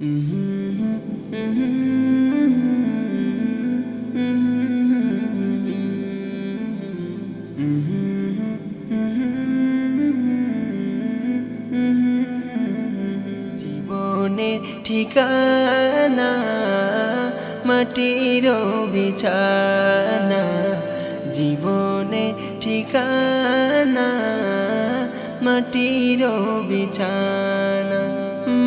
জীবনের ঠিকানা মাটির বিছানা। জীবনে ঠিকানা মাটির বিছানা।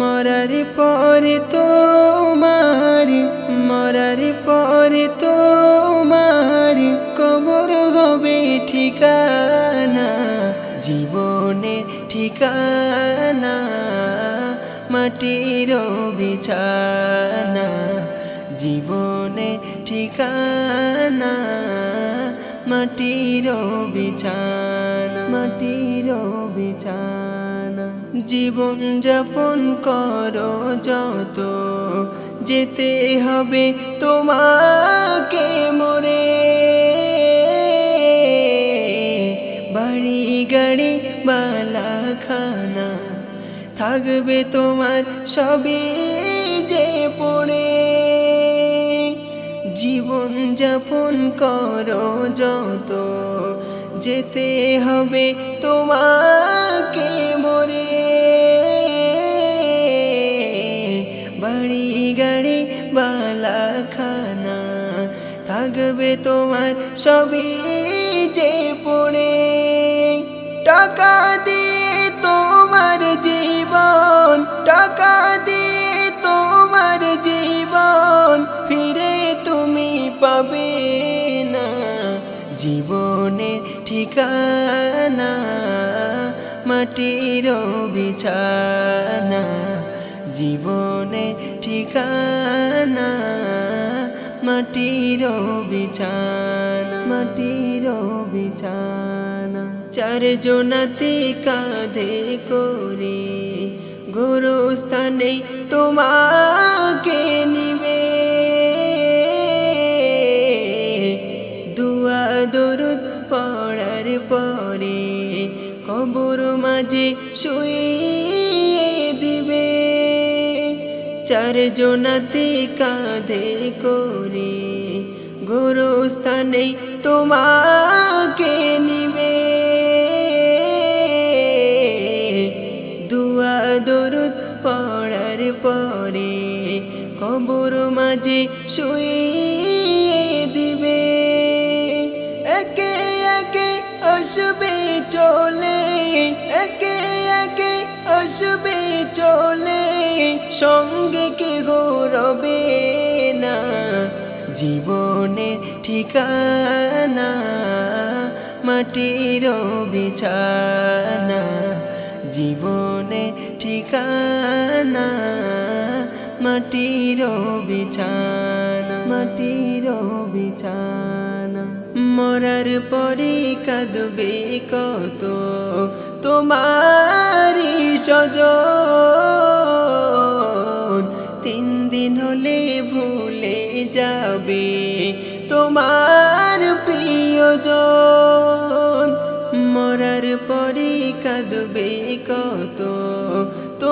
মরার পরে তোমার, মরার পরে তোমার কবর হবে ঠিকানা জীবনের ঠিকানা, মাটির বিছানা, জীবনে ঠিকানা, মাটির বিছানা মাটির বিছানা। জীবন যাপন করো যত, যেতে হবে তোমাকে মরে। বাড়ি গাড়ি বালা খানা থাকবে তোমার সবই যে পড়ে। জীবন যাপন করো যত, যেতে হবে তোমাকে মরে। গাড়ি বালা খানা থাকবে তোমার সবই যে পড়ে। টাকা দিয়ে তোমার জীবন, টাকা দিয়ে তোমার জীবন ফিরে তুমি পাবে না। জীবনের ঠিকানা মাটির বিছানা। জীবনে ঠিকানা মাটির বিছানা মাটির বিছানা। চারজনাতে কাঁধে করে গুরুস্থানে তোমাকে নিবে। দুয়া দরুদ পড়ার পরে কবর মাঝে শুয়ে চারজনাতে কাঁধে করে গুরুস্থানে তোমাকে নিবে। দুয়া দরুদ পড়ার পরে কবর মাঝে শুয়ে দিবে। একে একে আসবে চলে, একে একে আসবে চলে। সঙ্গে কে গৌরবে না? জীবনের ঠিকানা, মাটির বিছানা। জীবনে ঠিকানা, মাটির বিছানা। মাটির বিছানা। মরার পরে কাঁদবে কত তোমারি সজন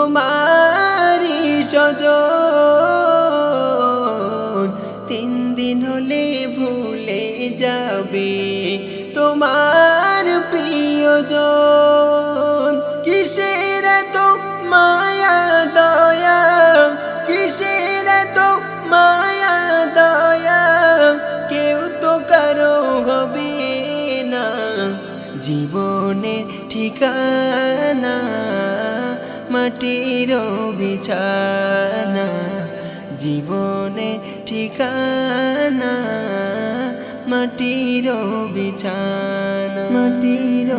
তোমারি সজন। তিন দিন হলে ভুলে যাবে তোমার প্রিয়জন। কিসের তো মায়া, দয়া? কিসের তো মায়া, দয়া? কেউ তো কারও হবে না। জীবনের ঠিকানা মাটির বিছানা জীবনে ঠিকানা মাটির বিছানা মাটির